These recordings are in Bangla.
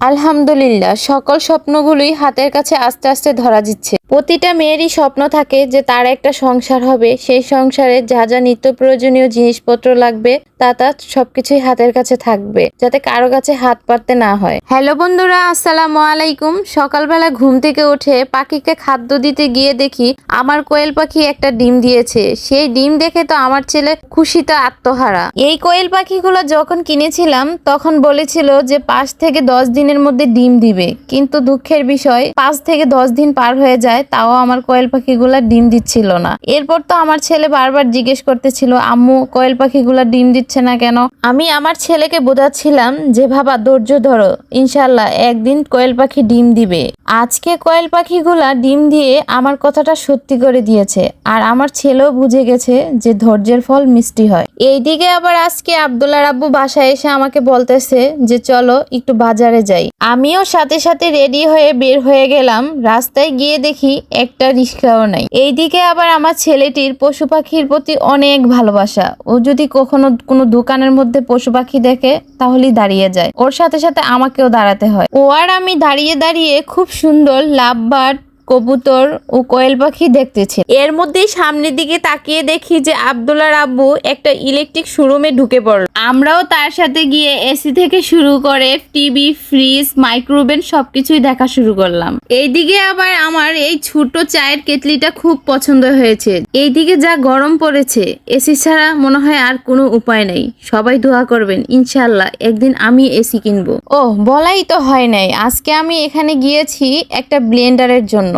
আলহামদুলিল্লাহ, সকল স্বপ্নগুলোই হাতের কাছে আস্তে আস্তে ধরা দিচ্ছে। প্রতিটা মেয়েরই স্বপ্ন থাকে যে তার একটা সংসার হবে। সেই সংসারে যা যা নিত্য প্রয়োজনীয় জিনিসপত্র লাগবে, তা তা সবকিছুই হাতের কাছে থাকবে, যাতে কারও কাছে হাত পাততে না হয়। হ্যালো বন্ধুরা, আসসালামু আলাইকুম। সকালবেলা ঘুম থেকে উঠে পাখিকে খাদ্য দিতে গিয়ে দেখি আমার কোয়েল পাখি একটা ডিম দিয়েছে। সেই ডিম দেখে তো আমার ছেলে খুশিতে আত্মহারা। এই কোয়েল পাখিগুলো যখন কিনেছিলাম, তখন বলেছিল যে পাঁচ থেকে দশ দিনের মধ্যে ডিম দিবে। কিন্তু দুঃখের বিষয়, পাঁচ থেকে দশ দিন পার হয়ে যায়, তাও আমার কোয়েল পাখিগুলা ডিম দিচ্ছিল না। এরপর তো আমার ছেলে বারবার জিজ্ঞেস করতেছিল, আম্মু, কোয়েল পাখিগুলা ডিম দিচ্ছে না কেন? আমি আমার ছেলেকে বোঝাচ্ছিলাম যে বাবা ধৈর্য ধরো। ইনশাল্লাহ একদিন কোয়েল পাখি ডিম দিবে। আজকে কোয়েল পাখিগুলা ডিম দিয়ে আমার কথাটা সত্যি করে দিয়েছে। আর আমার ছেলেও বুঝে গেছে যে, ধৈর্যের ফল মিষ্টি হয়। এইদিকে আবার আজকে আব্দুল্লাহ রাব্বু বাসায় এসে আমাকে বলতেছে যে, চলো, একটু বাজারে যাই। আমিও সাথে সাথে রেডি হয়ে বের হয়ে গেলাম। রাস্তায় গিয়ে দেখি একটা রিক্সাও নাই। এইদিকে আবার আমার ছেলেটির পশু পাখির প্রতি অনেক ভালোবাসা। ও যদি কখনো কোনো দোকানের মধ্যে পশু পাখি দেখে, তাহলেই দাঁড়িয়ে যায়। ওর সাথে সাথে আমাকেও দাঁড়াতে হয়। ও আর আমি দাঁড়িয়ে দাঁড়িয়ে খুব সুন্দর লাভ লাভবার্ড কবুতর ও কোয়েল পাখি দেখতেছে। এর মধ্যেই সামনের দিকে তাকিয়ে দেখি যে আব্দুল্লাহ রাব্বু একটা ইলেকট্রিক শোরুমে ঢুকে পড়ল। আমরাও তার সাথে গিয়ে এসি থেকে শুরু করে টিভি, ফ্রিজ, মাইক্রোওভেন সবকিছুই দেখা শুরু করলাম। এইদিকে আবার আমার এই ছোট চায়ের কেটলিটা খুব পছন্দ হয়েছে। এইদিকে যা গরম পড়েছে, এসি ছাড়া মনে হয় আর কোনো উপায় নেই। সবাই দোয়া করবেন ইনশাল্লাহ একদিন আমি এসি কিনবো। ও বলাই তো হয় নাই। আজকে আমি এখানে গিয়েছি একটা ব্লেন্ডারের জন্য।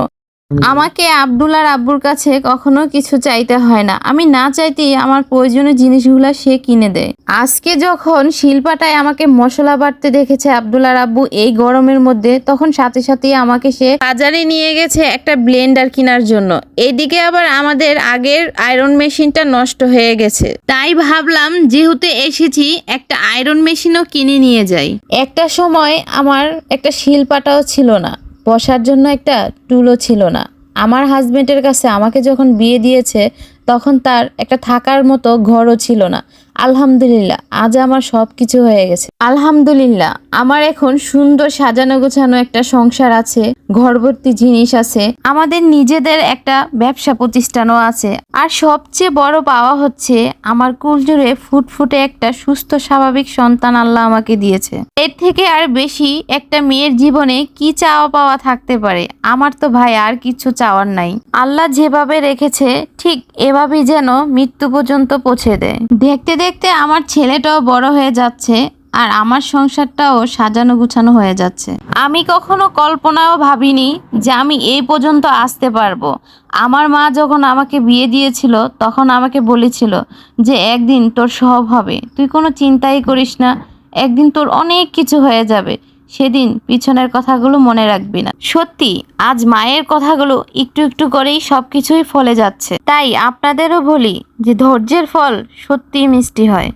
আমাকে আব্দুল্লার আব্বুর কাছে কখনো কিছু চাইতে হয় না। আমি না চাইতেই আমার প্রয়োজনীয় জিনিসগুলো সে কিনে দেয়। আজকে যখন শিল্পাটায় আমাকে মশলা বাটতে দেখেছে আব্দুল্লার আব্বু এই গরমের মধ্যে, তখন সাথে সাথেই আমাকে সে বাজারে নিয়ে গেছে একটা ব্লেন্ডার কেনার জন্য। এদিকে আবার আমাদের আগের আয়রন মেশিনটা নষ্ট হয়ে গেছে। তাই ভাবলাম, যেহেতু এসেছি, একটা আয়রন মেশিনও কিনে নিয়ে যাই। একটা সময় আমার একটা শিল্পাটাও ছিল না। বসার জন্য একটা টুলও ছিল না। আমার হাজবেন্ডের কাছে আমাকে যখন বিয়ে দিয়েছে, তখন তার একটা থাকার মতো ঘরও ছিল না। আলহামদুলিল্লাহ, আজ আমার সব কিছু হয়ে গেছে। আলহামদুলিল্লাহ, আমার এখন সুন্দর সাজানো গোছানো একটা সংসার আছে ঘরভর্তি জিনিস আছে, আমাদের নিজেদের একটা ব্যবসা প্রতিষ্ঠানও আছে। আর সবচেয়ে বড় পাওয়া হচ্ছে, আমার কুলজুড়ে ফুটফুটে একটা সুস্থ, স্বাভাবিক সন্তান আল্লাহ আমাকে দিয়েছে। এর থেকে আর বেশি একটা মেয়ের জীবনে কি চাওয়া পাওয়া থাকতে পারে, আমার তো ভাই আর কিছু চাওয়ার নাই। আল্লাহ যেভাবে রেখেছে, ঠিক এভাবেই যেন মৃত্যু পর্যন্ত পৌঁছে দেয়। দেখতে দেখতে দেখতে আমার ছেলেটাও বড় হয়ে যাচ্ছে আর আমার সংসারটাও সাজানো গুছানো হয়ে যাচ্ছে। আমি কখনো কল্পনাও ভাবিনি যে আমি এই পর্যন্ত আসতে পারব। আমার মা যখন আমাকে বিয়ে দিয়েছিল, তখন আমাকে বলেছিল যে, একদিন তোর সব হবে। তুই কোনো চিন্তাই করিস না। একদিন তোর অনেক কিছু হয়ে যাবে। সেদিন পিছনের কথাগুলো মনে রাখবি না। সত্যি, আজ মায়ের কথাগুলো একটু একটু করেই সবকিছুই ফলে যাচ্ছে। তাই আপনাদেরও বলি যে ধৈর্যের ফল সত্যিই মিষ্টি হয়।